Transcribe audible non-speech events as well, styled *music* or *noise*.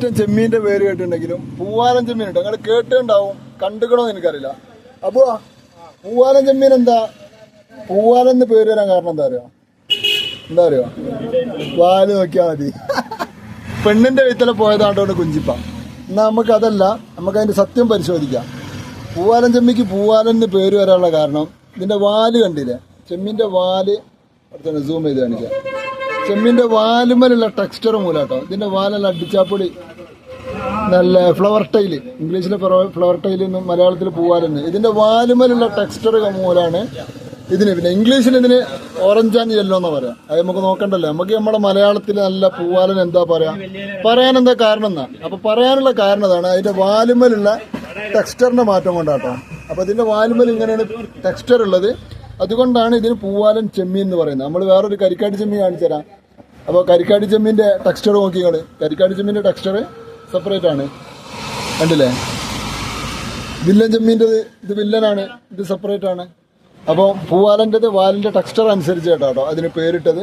ഏറ്റവും ചെമ്മീന്റെ പേര് കേട്ടിട്ടുണ്ടെങ്കിലും പൂവാലൻ ചെമ്മീൻ ഉണ്ട്. അങ്ങനെ കേട്ടിട്ടുണ്ടാവും. കണ്ടുക്കണോ എനിക്കറിയില്ല. അപ്പോ പൂവാലൻ ചെമ്മീൻ എന്താ? പൂവാലൻ എന്ന് പേര് വരാൻ കാരണം എന്താ അറിയോ? എന്താ അറിയോ? വാൽ നോക്കിയാ മതി. *laughs* പെണ്ണിന്റെ വീട്ടിലെ പോയതാണ്ടോണ്ട് കുഞ്ചിപ്പ. എന്നാ നമുക്ക് അതല്ല നമുക്ക് അതിന്റെ സത്യം പരിശോധിക്കാം. പൂവാലൻ ചെമ്മിക്ക് പൂവാലൻ എന്ന് പേര് വരാനുള്ള കാരണം ഇതിന്റെ വാൽ കണ്ടില്ലേ? ചെമ്മീന്റെ വാൽ അടുത്താണ് സൂം ചെയ്ത് കാണിക്കാം. ചെമ്മീന്റെ വാലുമലുള്ള ടെക്സ്ചർ മൂലാട്ടോ. ഇതിന്റെ വാലല്ല അടിച്ചാപ്പൊടി. നല്ല ഫ്ലവർ ടൈൽ ഇംഗ്ലീഷിലെ ഫ്ലവർ ടൈൽ എന്നും മലയാളത്തിൽ പൂവാലെന്ന്. ഇതിന്റെ വാലുമലുള്ള ടെക്സ്ചർ മൂലാണ് ഇതിന്. പിന്നെ ഇംഗ്ലീഷിൽ ഇതിന് ഓറഞ്ച് ആൻഡ് യെല്ലോ എന്നാ പറയാം. അത് നമുക്ക് നോക്കണ്ടല്ലോ. നമുക്ക് നമ്മുടെ മലയാളത്തിൽ നല്ല പൂവാലൻ എന്താ പറയാ? പറയാൻ എന്താ കാരണം എന്നാ അപ്പൊ പറയാനുള്ള കാരണം അതാണ് അതിന്റെ വാലുമലുള്ള ടെക്സ്റ്ററിന്റെ മാറ്റം കൊണ്ടാട്ടോ. അപ്പൊ ഇതിന്റെ വാലുമൽ ഇങ്ങനെയാണ് ടെക്സ്റ്റർ ഉള്ളത്. അതുകൊണ്ടാണ് ഇതിന് പൂവാലൻ ചെമ്മീൻ എന്ന് പറയുന്നത്. നമ്മൾ വേറൊരു കരിക്കാട്ട് ചെമ്മീൻ കാണിച്ചു തരാം അപ്പോൾ കരിക്കാടി ചെമ്മീന്റെ ടെക്സ്റ്റർ നോക്കി നിങ്ങൾ കരിക്കാടി ചെമ്മീന്റെ ടെക്സ്റ്റർ സെപ്പറേറ്റ് ആണ്. കണ്ടില്ലേ? വില്ലൻ ചെമ്മീന്റെത് ഇത് വില്ലനാണ് ഇത് സെപ്പറേറ്റ് ആണ്. അപ്പോൾ പൂവാലന്റെത് വാലിന്റെ ടെക്സ്റ്റർ അനുസരിച്ച് കേട്ടോ. അതിന് പേരിട്ടത്